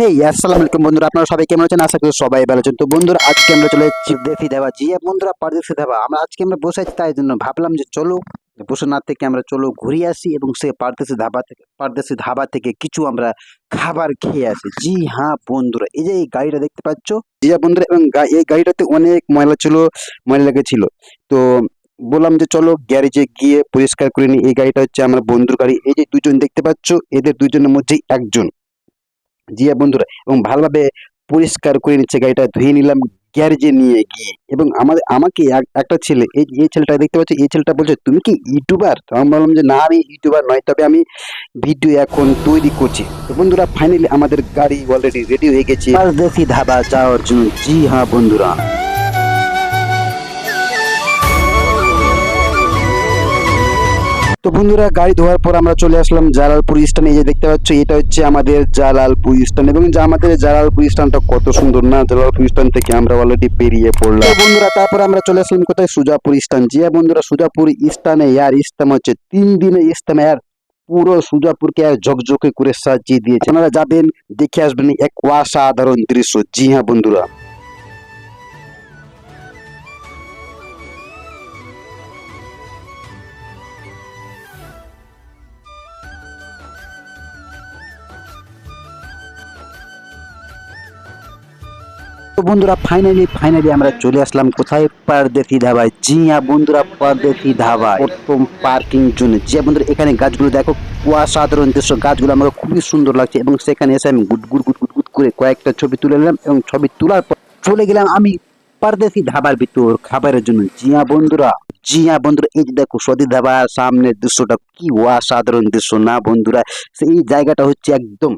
হেই আসসালামু আলাইকুম বন্ধুরা, আপনারা সবাই কেমন আছেন? আশা করি সবাই ভালো আছেন। তো বন্ধুরা, আজকে আমরা চলে যাচ্ছি দেখি দেওয়া জি, বন্ধুরা পারদেশি ধাবা। আমরা আজকে আমরা বসে আছি, তাই জন্য ভাবলাম যে চলো বসে না থেকে আমরা চলো ঘুরে আসি এবং সে পারদেশি ধাবা থেকে পারদেশি ধাবা থেকে কিছু আমরা খাবার খেয়ে আসি। জি হ্যাঁ বন্ধুরা, এই যে এই গাড়িটা দেখতে পাচ্ছ? জি হ্যাঁ বন্ধুরা, এবং এই গাড়িটাতে অনেক ময়লা ছিল, ময়লা লেগেছিল। তো বললাম যে চলো গ্যারেজে গিয়ে পরিষ্কার করে নিই। এই গাড়িটা হচ্ছে আমার বন্ধুর গাড়ি। এই যে দুজন দেখতে পাচ্ছ, এদের দুজনের মধ্যেই একজন। জি হ্যাঁ বন্ধুরা, এবং ভালোভাবে পরিষ্কার করে নিচ্ছে গাড়িটা, ধুয়ে নিলাম, গ্যারেজে নিয়ে গিয়ে। এবং আমাদের, আমাকে এক- একটা ছেলে, এই এই ছেলেটা দেখতে পাচ্ছি, এই ছেলেটা বলছে, তুমি কি ইউটিউবার? তো আমি বললাম যে, না, আমি ইউটিউবার নয়, তবে আমি ভিডিও এখন তৈরি করছি। তো বন্ধুরা ফাইনালি আমাদের গাড়ি অলরেডি রেডি হয়ে গেছে। পারদেশি ধাবা যাওয়ার জন্য। জি হ্যাঁ বন্ধুরা। তো বন্ধুরা, গাড়ি ধোয়ার পর আমরা চলে আসলাম জালালপুর স্টানে এই যে দেখতে পাচ্ছ, এটা হচ্ছে আমাদের জালালপুর স্টান এবং আমাদের জালালপুর স্টানটা কত সুন্দর না? জালালপুর স্টান থেকে আমরা অলরেডি বেরিয়ে পড়লাম। বন্ধুরা, তারপর আমরা চলে আসলাম কোথায়? সুজাপুর স্টান জি হ্যাঁ বন্ধুরা, সুজাপুর স্টানে ইয়ার ইস্তাম হচ্ছে তিন দিনের ইস্তাম ইয়ার পুরো সুজাপুরকে আর ঝকঝকে করে সাজিয়ে দিয়েছে। আপনারা যাবেন, দেখে আসবেন এক অসাধারণ দৃশ্য। জি হ্যাঁ বন্ধুরা। তো বন্ধুরা ফাইনালি ফাইনালি আমরা চলে আসলাম কোথায়? পারদেশি ধাবায় জি হ্যাঁ বন্ধুরা পারদেশি ধাবা প্রথম পার্কিং জন্য জি হ্যাঁ বন্ধুরা, এখানে গাছগুলো দেখো, অসাধারণ দৃশ্য। গাছগুলো আমাকে খুবই সুন্দর লাগছে এবং সেখানে এসে আমি গুট গুট গুট গুট করে কয়েকটা ছবি তুলে নিলাম এবং ছবি তোলার পর চলে গেলাম আমি পারদেশি ধাবার ভিতর খাবারের জন্য। জি হ্যাঁ বন্ধুরা জি হ্যাঁ বন্ধুরা, এই যে দেখো সদি ধাবার সামনের দৃশ্যটা কি অসাধারণ দৃশ্য না বন্ধুরা? সেই জায়গাটা হচ্ছে একদম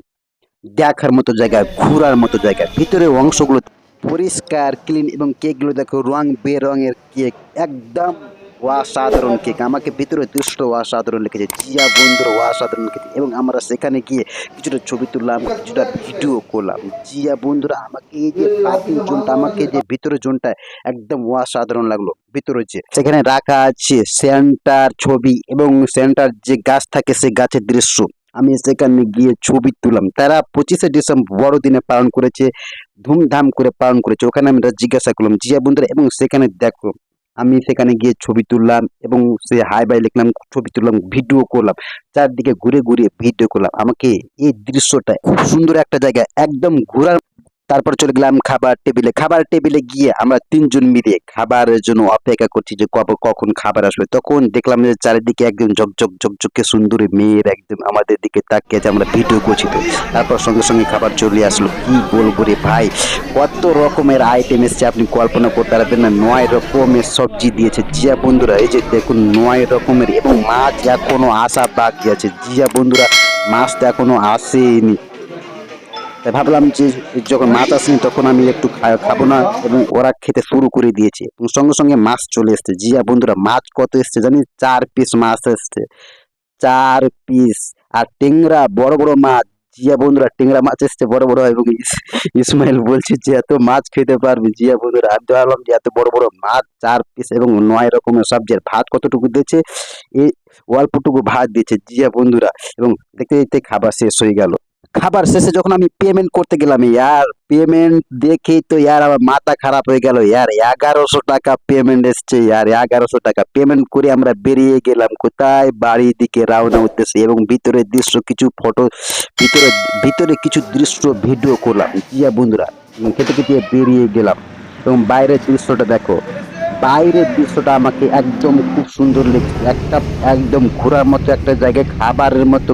দেখার মতো জায়গা, ঘোরার মতো জায়গা। ভিতরের অংশগুলো পরিষ্কার ক্লিন এবং কেকগুলো দেখো রং বেরঙের কেক। একদম অসাধারণ কেক। আমাকে ভিতরে দৃশ্য অসাধারণ লিখেছে জিয়া বন্ধুর অসাধারণ লিখেছে এবং আমরা সেখানে গিয়ে কিছুটা ছবি তুললাম, কিছুটা ভিডিও করলাম। জিয়া বন্ধুরা, আমাকে এই যে পার্কিং জোনটা, আমাকে যে ভিতরে জোনটা একদম অসাধারণ লাগল। ভিতরে যে সেখানে রাখা আছে সেন্টার ছবি এবং সেন্টার যে গাছ থাকে, সেই গাছের দৃশ্য। আমি সেখানে গিয়ে ছবি তুললাম। তারা পঁচিশে ডিসেম্বর বড়দিনে পালন করেছে, ধুমধাম করে পালন করেছে। ওখানে আমরা জিজ্ঞাসা করলাম জিয়া বন্ধুরা, এবং সেখানে দেখো, আমি সেখানে গিয়ে ছবি তুললাম এবং সে হাই বাই লিখলাম, ছবি তুললাম ভিডিও করলাম। চারদিকে ঘুরে ঘুরে ভিডিও করলাম। আমাকে এই দৃশ্যটা খুব সুন্দর একটা জায়গা একদম ঘোরার তারপর চলে গেলাম খাবার টেবিলে। খাবার টেবিলে গিয়ে আমরা তিনজন মিলে খাবারের জন্য অপেক্ষা করছি যে কবে কখন খাবার আসবে। তখন দেখলাম যে চারিদিকে একদম ঝকঝক ঝকঝকে সুন্দরী মেয়ের একদম আমাদের দিকে তাকিয়ে আছে, আমরা ভিডিও করছি তো। তারপর সঙ্গে সঙ্গে খাবার চলে আসলো। কি বলব রে ভাই? কত রকমের আইটেম এসছে, আপনি কল্পনা করতে পারবেন না। নয় রকমের সবজি দিয়েছে। জিয়া বন্ধুরা, এই যে দেখুন, নয় রকমের এবং মাছ এখনও আসা বাকি আছে। জিয়া বন্ধুরা, মাছ তো এখনও আসেনি। তাই ভাবলাম যে যখন মাছ আসেনি তখন আমি একটু খাব না এবং ওরা খেতে শুরু করে দিয়েছে। এবং সঙ্গে সঙ্গে মাছ চলে এসছে। জিয়া, বন্ধুরা, মাছ কত এসছে জানি? চার পিস মাছ এসছে। চার পিস আর টেংরা বড় বড় মাছ। জিয়া, বন্ধুরা টেংরা মাছ এসছে বড় বড় এবং ইস- ইসমাইল বলছে যে এত মাছ খেতে পারবে। জিয়া, বন্ধুরা, আমি ভাবলাম যে এত বড় বড় মাছ, চার পিস এবং নয় রকমের সবজি আর ভাত কতটুকু দিয়েছে, এই অল্পটুকু ভাত দিয়েছে জিয়া, বন্ধুরা। এবং দেখতে দেখতে খাবার শেষ হয়ে গেল। খাবার শেষে যখন আমি পেমেন্ট করতে গেলাম, ইয়ার পেমেন্ট দেখেই তো ইয়ার আমার মাথা খারাপ হয়ে গেল, ইয়ার, এগারোশো টাকা পেমেন্ট এসছে, ইয়ার, এগারোশো টাকা পেমেন্ট করে আমরা বেরিয়ে গেলাম কোথায়? বাড়ির দিকে রওনা উদ্দেশ্যে এবং ভিতরের দৃশ্য কিছু ফটো ভিতরে ভিতরে কিছু দৃশ্য ভিডিও করলাম। জিয়া বন্ধুরা খেতে খেতে বেরিয়ে গেলাম। এবং বাইরের দৃশ্যটা দেখো, বাইরের দৃশ্যটা আমাকে একদম খুব সুন্দর লেগেছে। একটা, একদম ঘোরার মতো একটা জায়গায় খাবারের মতো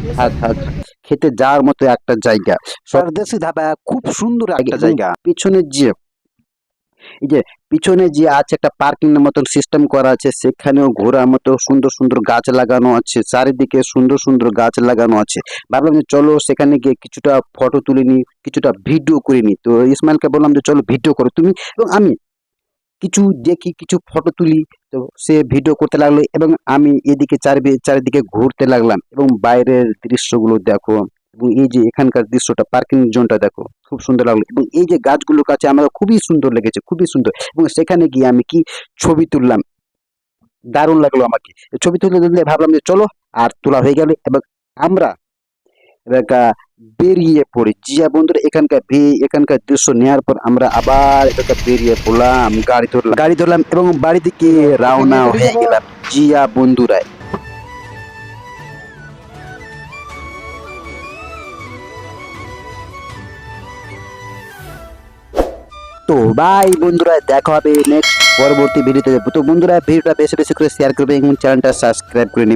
খেতে যাওয়ার মতো একটা জায়গা। স্বদেশি ধাবা খুব সুন্দর একটা জায়গা। পিছনে যে এই যে পিছনে যে আছে একটা পার্কিং এর মতন সিস্টেম করা আছে সেখানেও ঘোরার মতো সুন্দর সুন্দর গাছ লাগানো আছে চারিদিকে সুন্দর সুন্দর গাছ লাগানো আছে। ভাবলাম যে চলো সেখানে গিয়ে কিছুটা ফটো তুলে নি কিছুটা ভিডিও করে নি তো ইসমাইলকে বললাম যে চলো ভিডিও করো। তুমি এবং আমি কিছু দেখি, কিছু ফটো তুলি। তো সে ভিডিও করতে লাগল এবং আমি এদিকে চারিদিকে চারিদিকে ঘুরতে লাগলাম এবং বাইরের দৃশ্যগুলো দেখো এবং এই যে এখানকার দৃশ্যটা পার্কিং জোনটা দেখো, খুব সুন্দর লাগল এবং এই যে গাছগুলোর কাছে আমার খুবই সুন্দর লেগেছে, খুবই সুন্দর এবং সেখানে গিয়ে আমি কি ছবি তুললাম? দারুণ লাগল আমাকে। ছবি তুলে তুললে ভাবলাম যে চলো, আর তোলা হয়ে গেল এবং আমরা এলাকা বেরিয়ে পড়ি। জিয়া বন্ধুরা, এখানকার ভি- এখানকার দৃশ্য নেওয়ার পর আমরা আবার এলাকা বেরিয়ে পড়লাম, গাড়ি ধরলাম গাড়ি ধরলাম এবং বাড়ি থেকে রওনা হয়ে গেলাম জিয়া বন্ধুরা তো বাই বন্ধুরা, দেখা হবে নেক্সট পরবর্তী ভিডিওতে তো। বন্ধুরা ভিডিওটা বেশি বেশি করে শেয়ার করবে এবং চ্যানেলটা সাবস্ক্রাইব করে